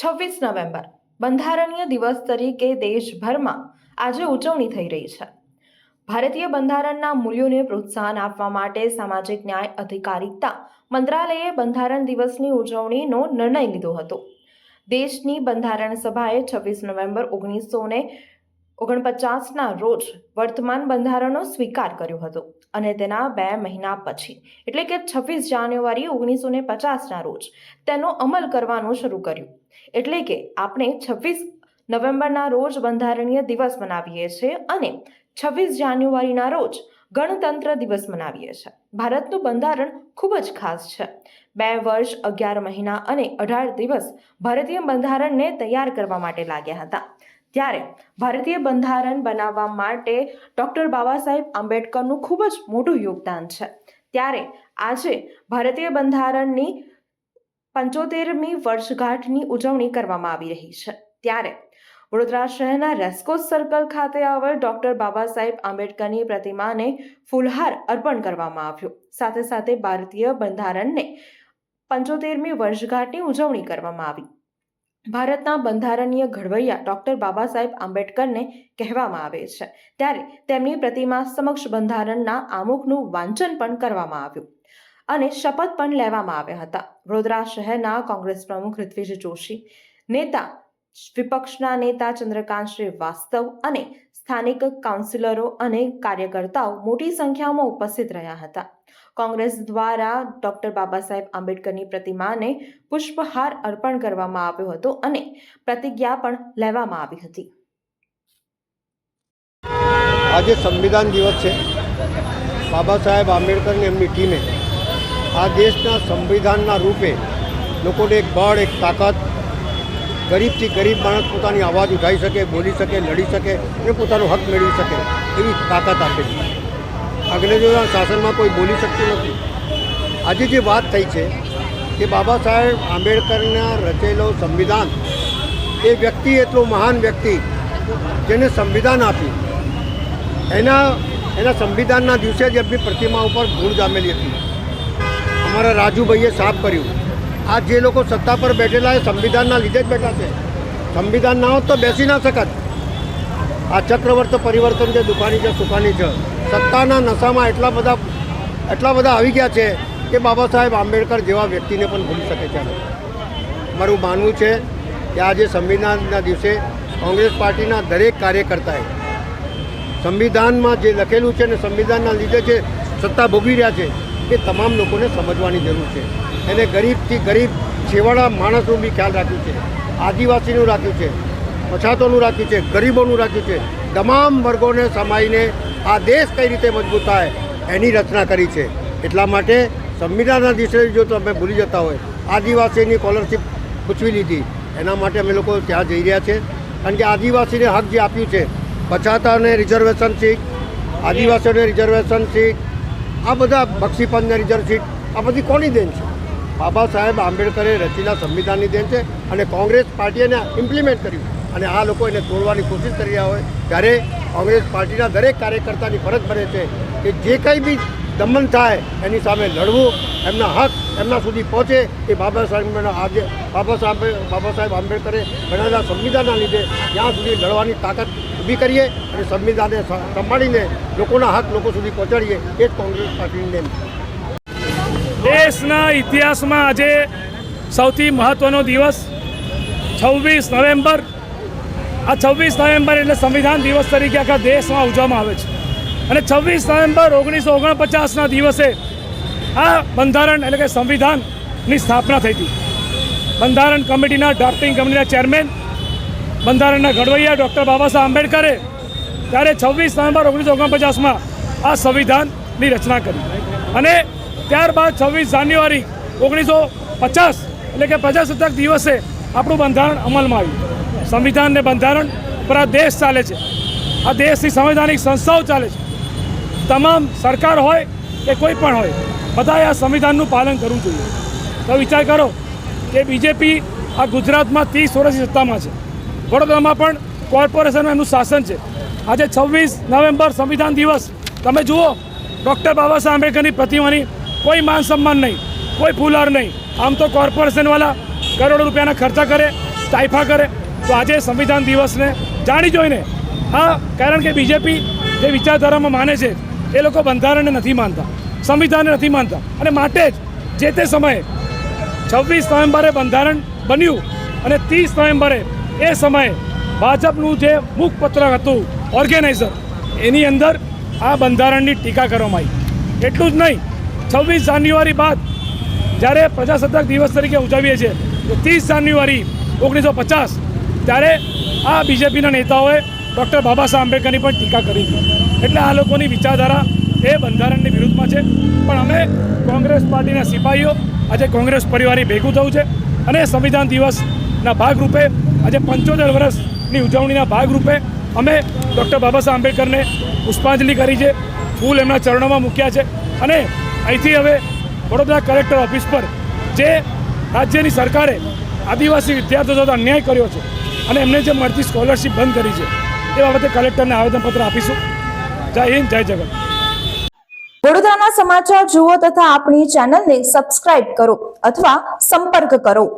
છવ્વીસ નવેમ્બર, બંધારણીય દિવસ તરીકે દેશભરમાં આજે ઉજવણી થઈ રહી છે. ભારતીય બંધારણના મૂલ્યોને પ્રોત્સાહન આપવા માટે સામાજિક ન્યાય અધિકારિતા મંત્રાલયે બંધારણ દિવસની ઉજવણીનો નિર્ણય લીધો હતો. દેશની બંધારણ સભાએ છવ્વીસ નવેમ્બર ઓગણીસો ને ઓગણપચાસના રોજ વર્તમાન બંધારણનો સ્વીકાર કર્યો હતો અને તેના બે મહિના પછી, એટલે કે છવ્વીસ જાન્યુઆરી ઓગણીસો ને પચાસના રોજ તેનો અમલ કરવાનું શરૂ કર્યું. એટલે કે આપણે છવ્વીસ નવેમ્બરના રોજ બંધારણીય દિવસ મનાવીએ છીએ અને છવ્વીસ જાન્યુઆરીના રોજ ગણતંત્ર દિવસ મનાવીએ છીએ. ભારતનું બંધારણ ખૂબ જ ખાસ છે. બે વર્ષ, અગિયાર મહિના અને અઢાર દિવસ ભારતીય બંધારણને તૈયાર કરવા માટે લાગ્યા હતા. ત્યારે ભારતીય બંધારણ બનાવવા માટે ડૉક્ટર બાબા સાહેબ આંબેડકરનું ખૂબ જ મોટું યોગદાન છે. ત્યારે આજે ભારતીય બંધારણની પંચોતેરમી વર્ષગાંઠની ઉજવણી કરવામાં આવી રહી છે. ત્યારે વડોદરા શહેરના રેસ્કોસ સર્કલ ખાતે આવેલ ડૉક્ટર બાબા સાહેબ આંબેડકરની પ્રતિમાને ફૂલહાર અર્પણ કરવામાં આવ્યો. સાથે સાથે ભારતીય બંધારણને પંચોતેરમી વર્ષગાંઠની ઉજવણી કરવામાં આવી. ભારતના બંધારણીય ઘડવૈયા ડૉક્ટર બાબા સાહેબ આંબેડકરને કહેવામાં આવે છે. ત્યારે તેમની પ્રતિમા સમક્ષ બંધારણના આમુખનું વાંચન પણ કરવામાં આવ્યું. અને શપથ પણ લેવામાં આવ્યા હતા. વડોદરા શહેરના કોંગ્રેસ પ્રમુખ ઋત્વિજ જોશી, નેતા વિપક્ષના નેતા ચંદ્રકાંત શ્રીવાસ્તવ અને સ્થાનિક કાઉન્સિલરો અને કાર્યકર્તાઓ મોટી સંખ્યામાં ઉપસ્થિત રહ્યા હતા. કોંગ્રેસ દ્વારા ડોક્ટર બાબા સાહેબ આંબેડકરની પ્રતિમાને પુષ્પહાર અર્પણ કરવામાં આવ્યો હતો અને પ્રતિજ્ઞા પણ લેવામાં આવી હતી. આજે સંવિધાન દિવસ છે. બાબા સાહેબ આંબેડકરની એમની ટીમે આ દેશના સંવિધાનના રૂપે લોકોને એક બળ, એક તાકાત, ગરીબથી ગરીબ માણસ પોતાની અવાજ ઉઠાવી શકે, બોલી શકે, લડી શકે અને પોતાનો હક મેળવી શકે એવી તાકાત આપેલી અંગ્રેજોના શાસનમાં કોઈ બોલી શકતું નથી, આજે જે વાત થઈ છે કે બાબા સાહેબ આંબેડકરના રચેલો સંવિધાન, એ વ્યક્તિ એટલો મહાન વ્યક્તિ જેને સંવિધાન આપ્યું. એના એના સંવિધાનના દિવસે જ એમની પ્રતિમા ઉપર ધૂળ જામેલી હતી. અમારા રાજુભાઈએ સાફ કર્યું. આ જે લોકો સત્તા પર બેઠેલા એ સંવિધાનના લીધે જ બેઠા છે. સંવિધાન ના હોત તો બેસી ના શકત. આ ચક્રવર્ત પરિવર્તન છે દુકાની છે, સુખાની છે, સત્તાના નશામાં એટલા બધા એટલા બધા આવી ગયા છે કે બાબા સાહેબ આંબેડકર જેવા વ્યક્તિને પણ ભૂલી શકે છે. મારું માનવું છે કે આજે સંવિધાનના દિવસે કોંગ્રેસ પાર્ટીના દરેક કાર્યકર્તાએ સંવિધાનમાં જે લખેલું છે ને સંવિધાનના લીધે જે સત્તા ભોગવી રહ્યા છે એ તમામ લોકોને સમજવાની જરૂર છે. એને ગરીબથી ગરીબ છેવાડા માણસનું બી ખ્યાલ રાખ્યું છે. આદિવાસીનું રાખ્યું છે. પછાતોનું રાખ્યું છે. ગરીબોનું રાખ્યું છે. તમામ વર્ગોને સમાઈને આ દેશ કઈ રીતે મજબૂત થાય એની રચના કરી છે. એટલા માટે સંવિધાનના દિવસે જો તમે ભૂલી જતા હોય, આદિવાસીની સ્કોલરશીપ પૂછવી લીધી. એના માટે અમે લોકો ત્યાં જઈ રહ્યા છે. કારણ કે આદિવાસીને હક જે આપ્યું છે, પછાતાને રિઝર્વેશન સીટ આદિવાસીઓને રિઝર્વેશન સીટ આ બધા બક્ષીપંચને રિઝર્વ સીટ આ બધી કોની દેન છે? બાબા સાહેબ આંબેડકરે રચેલા સંવિધાનની દેન છે અને કોંગ્રેસ પાર્ટીએ એને ઇમ્પ્લિમેન્ટ કર્યું. અને આ લોકો એને તોડવાની કોશિશ કરી રહ્યા હોય ત્યારે કોંગ્રેસ પાર્ટીના દરેક કાર્યકર્તાની ફરજ બને છે કે જે કંઈ બી દમન થાય એની સામે લડવું, એમના હક એમના સુધી પહોંચે એ બાબા સાહેબના આજે બાબા સાહેબ બાબા સાહેબ આંબેડકરે બનાવેલા સંવિધાનના લીધે ત્યાં સુધી લડવાની તાકાત ઊભી કરીએ અને સંવિધાનને સ- સંભાળીને લોકોના હક લોકો સુધી પહોંચાડીએ, એ જ કોંગ્રેસ પાર્ટીની નેમ દેશના ઇતિહાસમાં આજે સૌથી મહત્ત્વનો દિવસ છવ્વીસ નવેમ્બર. આ છવ્વીસ નવેમ્બર એટલે સંવિધાન દિવસ તરીકે આખા દેશમાં ઉજવવામાં આવે છે. અને છવ્વીસ નવેમ્બર ઓગણીસો ઓગણપચાસના દિવસે આ બંધારણ એટલે કે સંવિધાનની સ્થાપના થઈ હતી. બંધારણ કમિટીના ડ્રાફ્ટિંગ કમિટીના ચેરમેન બંધારણના ઘડવૈયા ડૉક્ટર બાબા સાહેબ આંબેડકરે ત્યારે છવ્વીસ નવેમ્બર ઓગણીસો ઓગણપચાસમાં આ સંવિધાનની રચના કરી. અને ત્યારબાદ છવ્વીસ જાન્યુઆરી ઓગણીસો પચાસ એટલે કે પ્રજાસત્તાક દિવસે આપણું બંધારણ અમલમાં આવ્યું. સંવિધાન ને બંધારણ પર આ દેશ ચાલે છે. આ દેશની સંવૈધાનિક સંસ્થાઓ ચાલે છે. તમામ સરકાર હોય કે કોઈ પણ હોય, બધાએ આ સંવિધાનનું પાલન કરવું જોઈએ. તો વિચાર કરો કે બીજેપી આ ગુજરાતમાં ત્રીસ વર્ષની સત્તામાં છે. વડોદરામાં પણ કોર્પોરેશન એનું શાસન છે. આજે છવ્વીસ નવેમ્બર સંવિધાન દિવસ. તમે જુઓ, ડૉક્ટર બાબા સાહેબ આંબેડકરની પ્રતિમાની કોઈ માન સન્માન નહીં, કોઈ ફૂલાર નહીં. આમ તો કોર્પોરેશનવાળા કરોડો રૂપિયાના ખર્ચા કરે સ્ટાઇફા કરે. તો આજે સંવિધાન દિવસને જાણી જોઈને, હા, કારણ કે બીજેપી જે વિચારધારામાં માને છે, એ લોકો બંધારણને નથી માનતા, સંવિધાનને નથી માનતા. અને માટે જ જે તે સમયે છવ્વીસ નવેમ્બરે બંધારણ બન્યું અને ત્રીસ નવેમ્બરે એ સમયે ભાજપનું જે મુખપત્ર હતું ઓર્ગેનાઇઝર એની અંદર આ બંધારણની ટીકા કરવામાં આવી. એટલું જ નહીં, છવ્વીસ જાન્યુઆરી બાદ જ્યારે પ્રજાસત્તાક દિવસ તરીકે ઉજવીએ છીએ, તો ત્રીસ જાન્યુઆરી ઓગણીસો પચાસ, ત્યારે આ બીજેપીના નેતાઓએ ડૉક્ટર બાબા સાહેબ આંબેડકરની પણ ટીકા કરી હતી. એટલે આ લોકોની વિચારધારા એ બંધારણની વિરુદ્ધમાં છે. પણ અમે કોંગ્રેસ પાર્ટીના સિપાહીઓ, આજે કોંગ્રેસ પરિવારે ભેગું થયું છે અને સંવિધાન દિવસના ભાગરૂપે આજે પંચોતેર વર્ષની ઉજવણીના ભાગરૂપે અમે ડૉક્ટર બાબા સાહેબ આંબેડકરને પુષ્પાંજલિ કરી છે, ફૂલ એમના ચરણોમાં મૂક્યા છે અને અહીંથી હવે વડોદરા કલેક્ટર ઓફિસ પર જે રાજ્યની સરકારે આદિવાસી વિદ્યાર્થીઓ સાથે અન્યાય કર્યો છે અને એમને જે મળતી સ્કોલરશિપ બંધ કરી છે, એ બાબતે કલેક્ટરને આવેદનપત્ર આપીશું. જય હિન્દ, જય જગત વડોદરાના સમાચાર જુઓ તથા આપણી ચેનલને સબસ્ક્રાઇબ કરો અથવા સંપર્ક કરો.